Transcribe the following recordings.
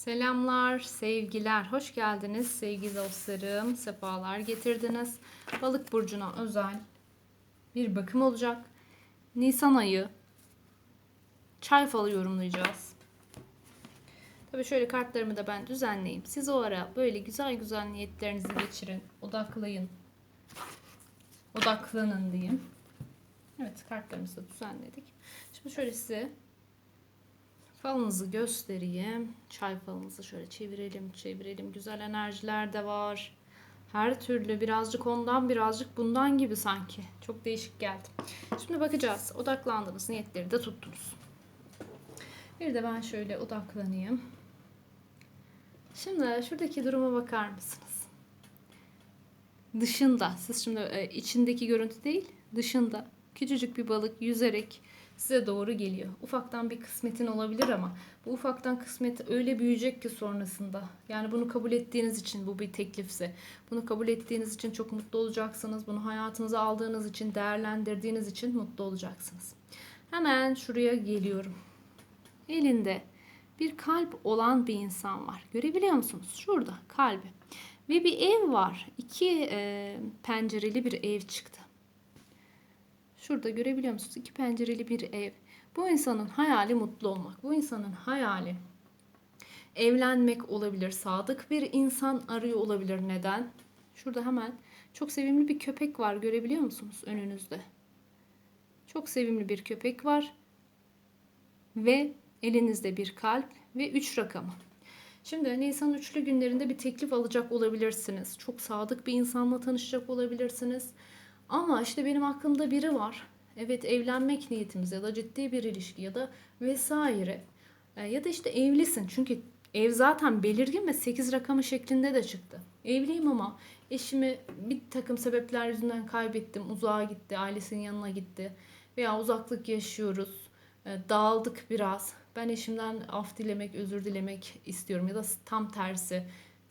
Selamlar, sevgiler. Hoş geldiniz sevgili dostlarım. Sefalar getirdiniz. Balık burcuna özel bir bakım olacak. Nisan ayı çay falı yorumlayacağız. Tabii şöyle kartlarımı da ben düzenleyeyim. Siz o ara böyle güzel güzel niyetlerinizi geçirin. Odaklayın. Odaklanın diyeyim. Evet kartlarımızı da düzenledik. Şimdi şöyle size Falınızı göstereyim. Çay falınızı şöyle çevirelim, çevirelim. Güzel enerjiler de var. Her türlü birazcık ondan birazcık bundan gibi sanki. Çok değişik geldi. Şimdi bakacağız. Odaklandınız. Niyetleri de tuttunuz. Bir de ben şöyle odaklanayım. Şimdi şuradaki duruma bakar mısınız? Dışında, siz şimdi e, içindeki görüntü değil, dışında küçücük bir balık yüzerek size doğru geliyor. Ufaktan bir kısmetin olabilir ama bu ufaktan kısmet öyle büyüyecek ki sonrasında. Yani bunu kabul ettiğiniz için bu bir teklifse. Bunu kabul ettiğiniz için çok mutlu olacaksınız. Bunu hayatınıza aldığınız için, değerlendirdiğiniz için mutlu olacaksınız. Hemen şuraya geliyorum. Elinde bir kalp olan bir insan var. Görebiliyor musunuz? Şurada kalbi. Ve bir ev var. İki e, pencereli bir ev çıktı. Şurada görebiliyor musunuz? İki pencereli bir ev. Bu insanın hayali mutlu olmak. Bu insanın hayali evlenmek olabilir. Sadık bir insan arıyor olabilir. Neden? Şurada hemen çok sevimli bir köpek var. Görebiliyor musunuz önünüzde? Çok sevimli bir köpek var. Ve elinizde bir kalp ve 3 rakamı. Şimdi Nisan üçlü günlerinde bir teklif alacak olabilirsiniz. Çok sadık bir insanla tanışacak olabilirsiniz. Ama işte benim aklımda biri var. Evet evlenmek niyetimiz ya da ciddi bir ilişki ya da vesaire. E, ya da işte evlisin. Çünkü ev zaten belirgin ve 8 rakamı şeklinde de çıktı. Evliyim ama eşimi bir takım sebepler yüzünden kaybettim. Uzağa gitti, ailesinin yanına gitti. Veya uzaklık yaşıyoruz. E, dağıldık biraz. Ben eşimden af dilemek, özür dilemek istiyorum. Ya da tam tersi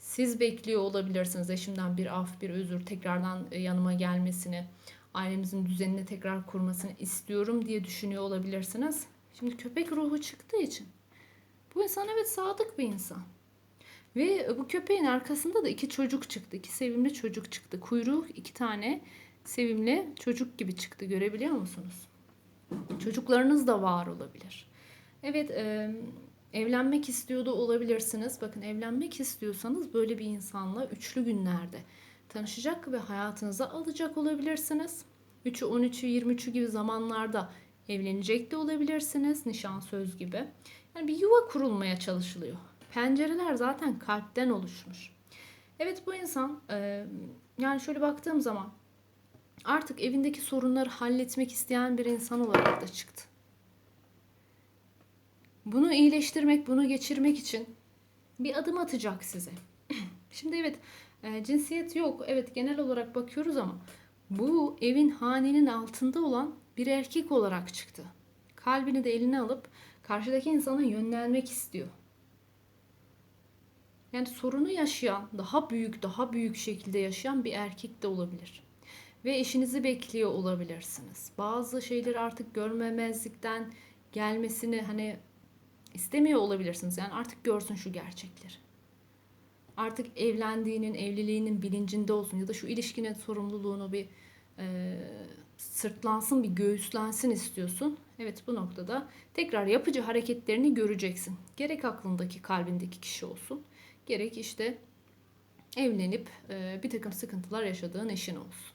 siz bekliyor olabilirsiniz eşimden bir af, bir özür, tekrardan e, yanıma gelmesini, ailemizin düzenini tekrar kurmasını istiyorum diye düşünüyor olabilirsiniz. Şimdi köpek ruhu çıktığı için bu insan evet sadık bir insan. Ve bu köpeğin arkasında da iki çocuk çıktı. iki sevimli çocuk çıktı. Kuyruğu iki tane sevimli çocuk gibi çıktı. Görebiliyor musunuz? Çocuklarınız da var olabilir. Evet, e, Evlenmek istiyor da olabilirsiniz. Bakın evlenmek istiyorsanız böyle bir insanla üçlü günlerde tanışacak ve hayatınıza alacak olabilirsiniz. 3'ü, 13'ü, 23'ü gibi zamanlarda evlenecek de olabilirsiniz. Nişan söz gibi. Yani bir yuva kurulmaya çalışılıyor. Pencereler zaten kalpten oluşmuş. Evet bu insan yani şöyle baktığım zaman artık evindeki sorunları halletmek isteyen bir insan olarak da çıktı. Bunu iyileştirmek, bunu geçirmek için bir adım atacak size. Şimdi evet e, cinsiyet yok. Evet genel olarak bakıyoruz ama bu evin hanenin altında olan bir erkek olarak çıktı. Kalbini de eline alıp karşıdaki insana yönlenmek istiyor. Yani sorunu yaşayan, daha büyük, daha büyük şekilde yaşayan bir erkek de olabilir. Ve eşinizi bekliyor olabilirsiniz. Bazı şeyleri artık görmemezlikten gelmesini hani istemiyor olabilirsiniz. Yani artık görsün şu gerçekleri. Artık evlendiğinin, evliliğinin bilincinde olsun ya da şu ilişkinin sorumluluğunu bir e, sırtlansın, bir göğüslensin istiyorsun. Evet bu noktada tekrar yapıcı hareketlerini göreceksin. Gerek aklındaki, kalbindeki kişi olsun. Gerek işte evlenip e, bir takım sıkıntılar yaşadığın eşin olsun.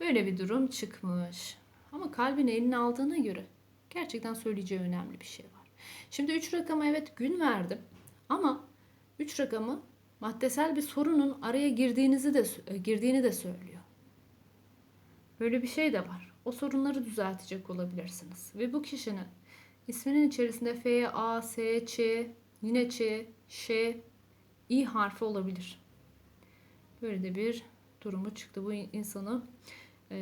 Böyle bir durum çıkmış. Ama kalbini eline aldığına göre gerçekten söyleyeceği önemli bir şey var. Şimdi 3 rakamı evet gün verdim ama 3 rakamı maddesel bir sorunun araya girdiğinizi de e, girdiğini de söylüyor. Böyle bir şey de var. O sorunları düzeltecek olabilirsiniz. Ve bu kişinin isminin içerisinde F, A, S, Ç, yine Ç, Ş, İ harfi olabilir. Böyle de bir durumu çıktı. Bu insanı e,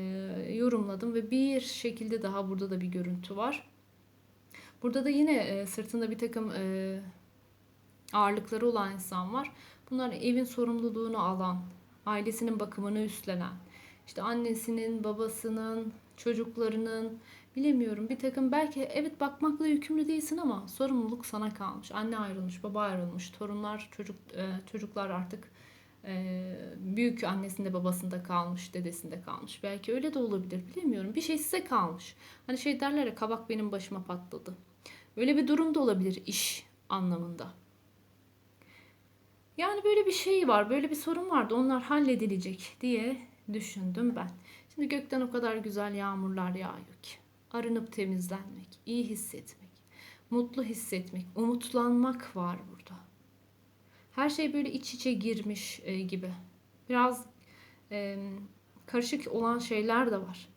yorumladım ve bir şekilde daha burada da bir görüntü var. Burada da yine e, sırtında bir takım e, ağırlıkları olan insan var. Bunlar evin sorumluluğunu alan, ailesinin bakımını üstlenen, işte annesinin, babasının, çocuklarının bilemiyorum bir takım belki evet bakmakla yükümlü değilsin ama sorumluluk sana kalmış. Anne ayrılmış, baba ayrılmış, torunlar, çocuk e, çocuklar artık e, büyük annesinde babasında kalmış, dedesinde kalmış. Belki öyle de olabilir bilemiyorum. Bir şey size kalmış. Hani şey derler ya kabak benim başıma patladı. Öyle bir durum da olabilir iş anlamında. Yani böyle bir şey var, böyle bir sorun vardı. Onlar halledilecek diye düşündüm ben. Şimdi gökten o kadar güzel yağmurlar yağıyor ki. Arınıp temizlenmek, iyi hissetmek, mutlu hissetmek, umutlanmak var burada. Her şey böyle iç içe girmiş e, gibi. Biraz e, karışık olan şeyler de var.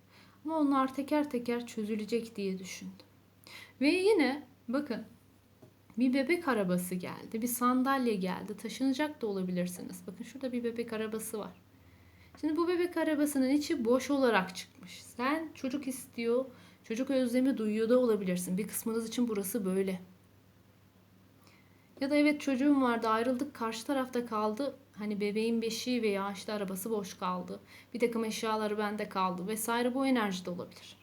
Ama onlar teker teker çözülecek diye düşündüm. Ve yine bakın bir bebek arabası geldi, bir sandalye geldi. Taşınacak da olabilirsiniz. Bakın şurada bir bebek arabası var. Şimdi bu bebek arabasının içi boş olarak çıkmış. Sen çocuk istiyor, çocuk özlemi duyuyor da olabilirsin. Bir kısmınız için burası böyle. Ya da evet çocuğum vardı ayrıldık karşı tarafta kaldı. Hani bebeğin beşiği veya işte arabası boş kaldı. Bir takım eşyaları bende kaldı vesaire bu enerji de olabilir.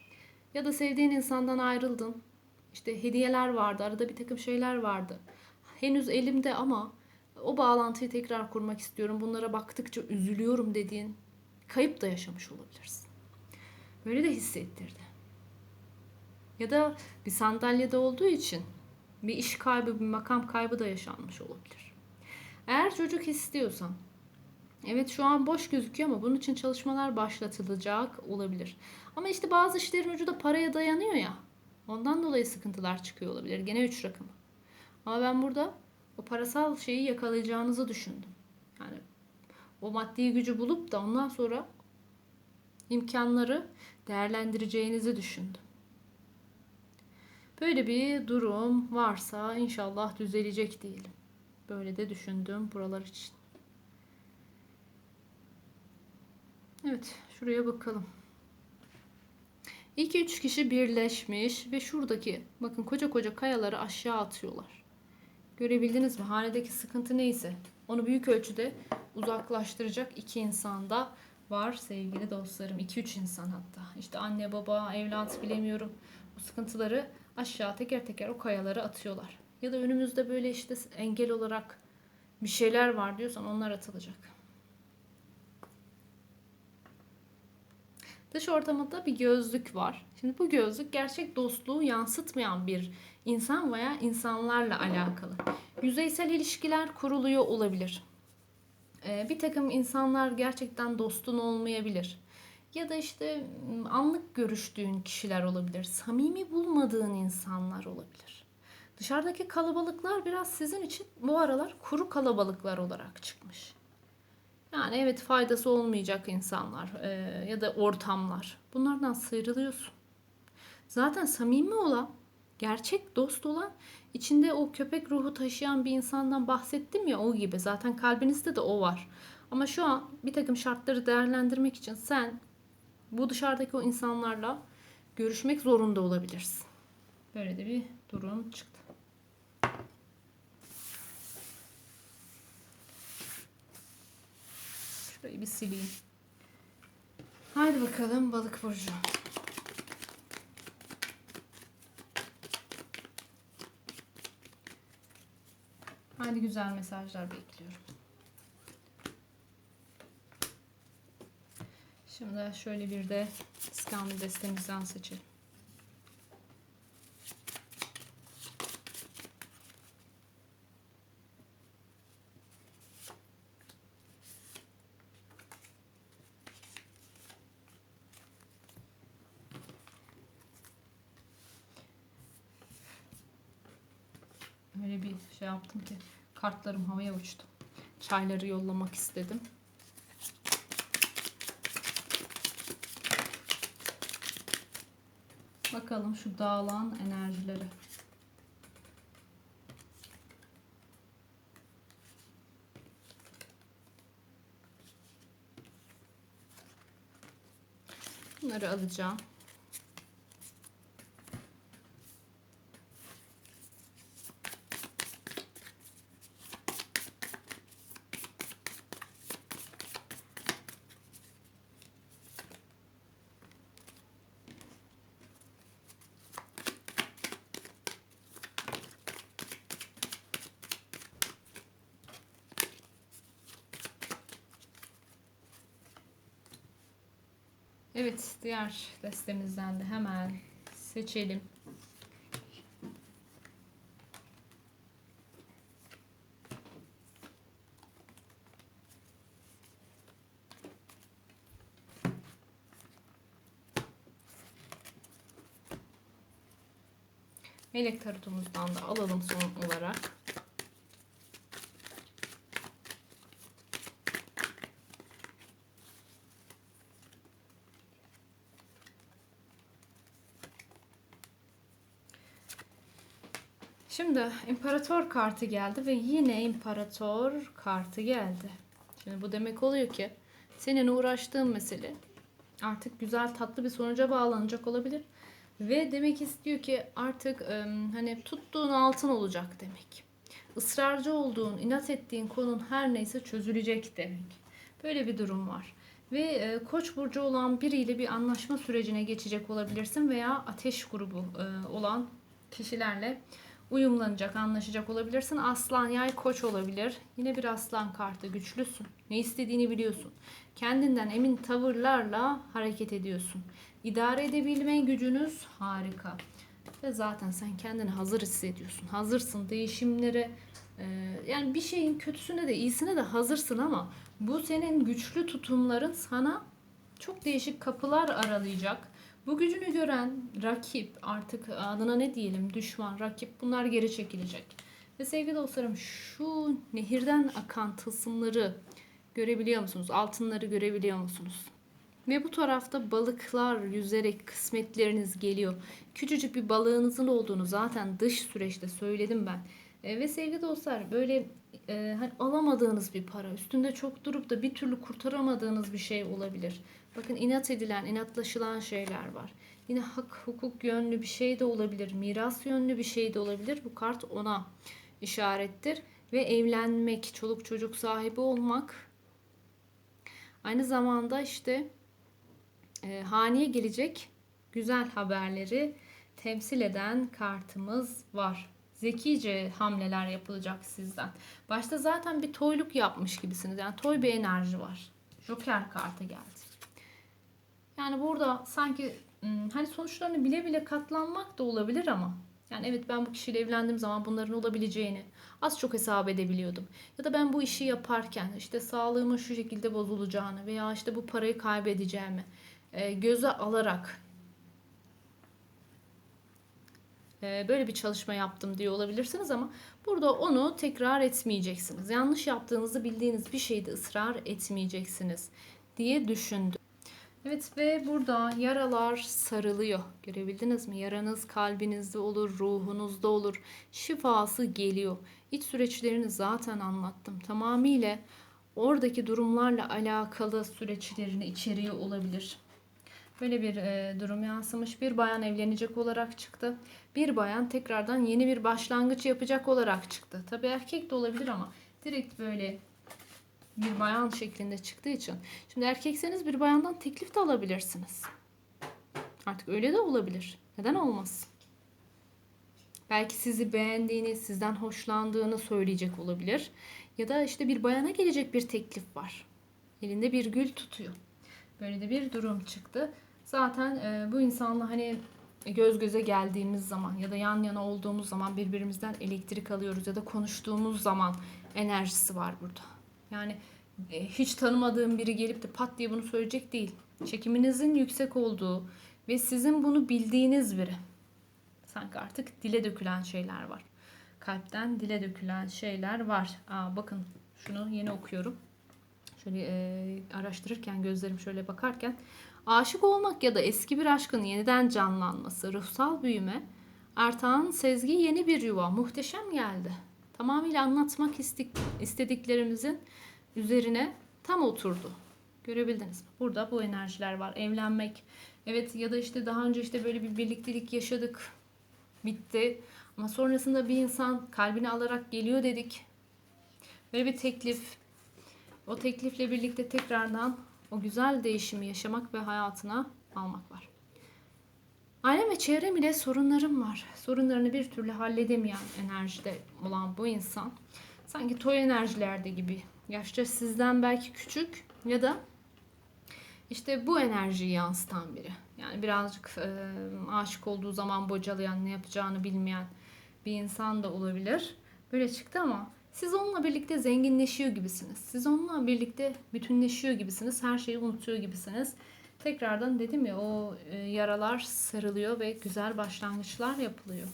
Ya da sevdiğin insandan ayrıldın. İşte hediyeler vardı, arada bir takım şeyler vardı. Henüz elimde ama o bağlantıyı tekrar kurmak istiyorum. Bunlara baktıkça üzülüyorum dediğin kayıp da yaşamış olabilirsin. Böyle de hissettirdi. Ya da bir sandalyede olduğu için bir iş kaybı, bir makam kaybı da yaşanmış olabilir. Eğer çocuk istiyorsan, evet şu an boş gözüküyor ama bunun için çalışmalar başlatılacak olabilir. Ama işte bazı işlerin ucu da paraya dayanıyor ya. Ondan dolayı sıkıntılar çıkıyor olabilir. Gene 3 rakamı. Ama ben burada o parasal şeyi yakalayacağınızı düşündüm. Yani o maddi gücü bulup da ondan sonra imkanları değerlendireceğinizi düşündüm. Böyle bir durum varsa inşallah düzelecek diyelim. Böyle de düşündüm buralar için. Evet, şuraya bakalım. 2-3 kişi birleşmiş ve şuradaki bakın koca koca kayaları aşağı atıyorlar. Görebildiniz mi? Hanedeki sıkıntı neyse onu büyük ölçüde uzaklaştıracak iki insan da var sevgili dostlarım. 2-3 insan hatta. İşte anne, baba, evlat bilemiyorum. Bu sıkıntıları aşağı teker teker o kayaları atıyorlar. Ya da önümüzde böyle işte engel olarak bir şeyler var diyorsan onlar atılacak. Dış ortamında bir gözlük var. Şimdi bu gözlük gerçek dostluğu yansıtmayan bir insan veya insanlarla alakalı. Yüzeysel ilişkiler kuruluyor olabilir. Ee, bir takım insanlar gerçekten dostun olmayabilir. Ya da işte anlık görüştüğün kişiler olabilir. Samimi bulmadığın insanlar olabilir. Dışarıdaki kalabalıklar biraz sizin için bu aralar kuru kalabalıklar olarak çıkmış. Yani evet faydası olmayacak insanlar e, ya da ortamlar. Bunlardan sıyrılıyorsun. Zaten samimi olan, gerçek dost olan, içinde o köpek ruhu taşıyan bir insandan bahsettim ya o gibi. Zaten kalbinizde de o var. Ama şu an bir takım şartları değerlendirmek için sen bu dışarıdaki o insanlarla görüşmek zorunda olabilirsin. Böyle de bir durum çıktı. Şurayı bir sileyim. Haydi bakalım balık burcu. Haydi güzel mesajlar bekliyorum. Şimdi şöyle bir de İskambil destemizden seçelim. Öyle bir şey yaptım ki kartlarım havaya uçtu. Çayları yollamak istedim. Bakalım şu dağılan enerjileri. Bunları alacağım. Evet, diğer destemizden de hemen seçelim. Melek tarotumuzdan da alalım son olarak. Şimdi imparator kartı geldi ve yine imparator kartı geldi. Şimdi bu demek oluyor ki senin uğraştığın mesele artık güzel tatlı bir sonuca bağlanacak olabilir. Ve demek istiyor ki artık hani tuttuğun altın olacak demek. Israrcı olduğun, inat ettiğin konun her neyse çözülecek demek. Böyle bir durum var. Ve e, koç burcu olan biriyle bir anlaşma sürecine geçecek olabilirsin veya ateş grubu e, olan kişilerle uyumlanacak, anlaşacak olabilirsin. Aslan, yay, koç olabilir. Yine bir aslan kartı. Güçlüsün. Ne istediğini biliyorsun. Kendinden emin tavırlarla hareket ediyorsun. İdare edebilme gücünüz harika. Ve zaten sen kendini hazır hissediyorsun. Hazırsın değişimlere. e, yani bir şeyin kötüsüne de iyisine de hazırsın ama bu senin güçlü tutumların sana çok değişik kapılar aralayacak. Bu gücünü gören rakip artık adına ne diyelim düşman rakip bunlar geri çekilecek. Ve sevgili dostlarım şu nehirden akan tılsımları görebiliyor musunuz? Altınları görebiliyor musunuz? Ve bu tarafta balıklar yüzerek kısmetleriniz geliyor. Küçücük bir balığınızın olduğunu zaten dış süreçte söyledim ben. E, ve sevgili dostlar böyle e, hani alamadığınız bir para, üstünde çok durup da bir türlü kurtaramadığınız bir şey olabilir. Bakın inat edilen, inatlaşılan şeyler var. Yine hak, hukuk yönlü bir şey de olabilir, miras yönlü bir şey de olabilir. Bu kart ona işarettir. Ve evlenmek, çoluk çocuk sahibi olmak. Aynı zamanda işte e, haneye gelecek güzel haberleri temsil eden kartımız var. Zekice hamleler yapılacak sizden. Başta zaten bir toyluk yapmış gibisiniz. Yani toy bir enerji var. Joker kartı geldi. Yani burada sanki hmm, hani sonuçlarını bile bile katlanmak da olabilir ama yani evet ben bu kişiyle evlendiğim zaman bunların olabileceğini az çok hesap edebiliyordum. Ya da ben bu işi yaparken işte sağlığımın şu şekilde bozulacağını veya işte bu parayı kaybedeceğimi e, göze alarak e, böyle bir çalışma yaptım diye olabilirsiniz ama burada onu tekrar etmeyeceksiniz. Yanlış yaptığınızı bildiğiniz bir şeyde ısrar etmeyeceksiniz diye düşündüm. Evet ve burada yaralar sarılıyor. Görebildiniz mi? Yaranız kalbinizde olur, ruhunuzda olur. Şifası geliyor. İç süreçlerini zaten anlattım. Tamamıyla oradaki durumlarla alakalı süreçlerini içeriyor olabilir. Böyle bir e, durum yansımış. Bir bayan evlenecek olarak çıktı. Bir bayan tekrardan yeni bir başlangıç yapacak olarak çıktı. Tabii erkek de olabilir ama direkt böyle bir bayan şeklinde çıktığı için. Şimdi erkekseniz bir bayandan teklif de alabilirsiniz. Artık öyle de olabilir. Neden olmasın? Belki sizi beğendiğini, sizden hoşlandığını söyleyecek olabilir. Ya da işte bir bayana gelecek bir teklif var. Elinde bir gül tutuyor. Böyle de bir durum çıktı. Zaten e, bu insanla hani göz göze geldiğimiz zaman ya da yan yana olduğumuz zaman birbirimizden elektrik alıyoruz ya da konuştuğumuz zaman enerjisi var burada. Yani e, hiç tanımadığım biri gelip de pat diye bunu söyleyecek değil. Çekiminizin yüksek olduğu ve sizin bunu bildiğiniz biri. Sanki artık dile dökülen şeyler var. Kalpten dile dökülen şeyler var. Aa, bakın şunu yeni okuyorum. Şöyle e, araştırırken gözlerim şöyle bakarken aşık olmak ya da eski bir aşkın yeniden canlanması, ruhsal büyüme, artan sezgi yeni bir yuva muhteşem geldi. Tamamıyla anlatmak istediklerimizin üzerine tam oturdu. Görebildiniz mi? Burada bu enerjiler var. Evlenmek. Evet ya da işte daha önce işte böyle bir birliktelik yaşadık. Bitti. Ama sonrasında bir insan kalbini alarak geliyor dedik. Böyle bir teklif. O teklifle birlikte tekrardan o güzel değişimi yaşamak ve hayatına almak var. Ailem ve çevrem ile sorunlarım var. Sorunlarını bir türlü halledemeyen enerjide olan bu insan sanki toy enerjilerde gibi yaşça sizden belki küçük ya da İşte bu enerjiyi yansıtan biri. Yani birazcık e, aşık olduğu zaman bocalayan, ne yapacağını bilmeyen bir insan da olabilir. Böyle çıktı ama siz onunla birlikte zenginleşiyor gibisiniz. Siz onunla birlikte bütünleşiyor gibisiniz. Her şeyi unutuyor gibisiniz. Tekrardan dedim ya o e, yaralar sarılıyor ve güzel başlangıçlar yapılıyor.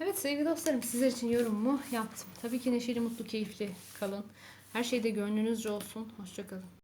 Evet sevgili dostlarım sizler için yorumumu yaptım. Tabii ki neşeli, mutlu, keyifli kalın. Her şeyde gönlünüzce olsun. Hoşçakalın.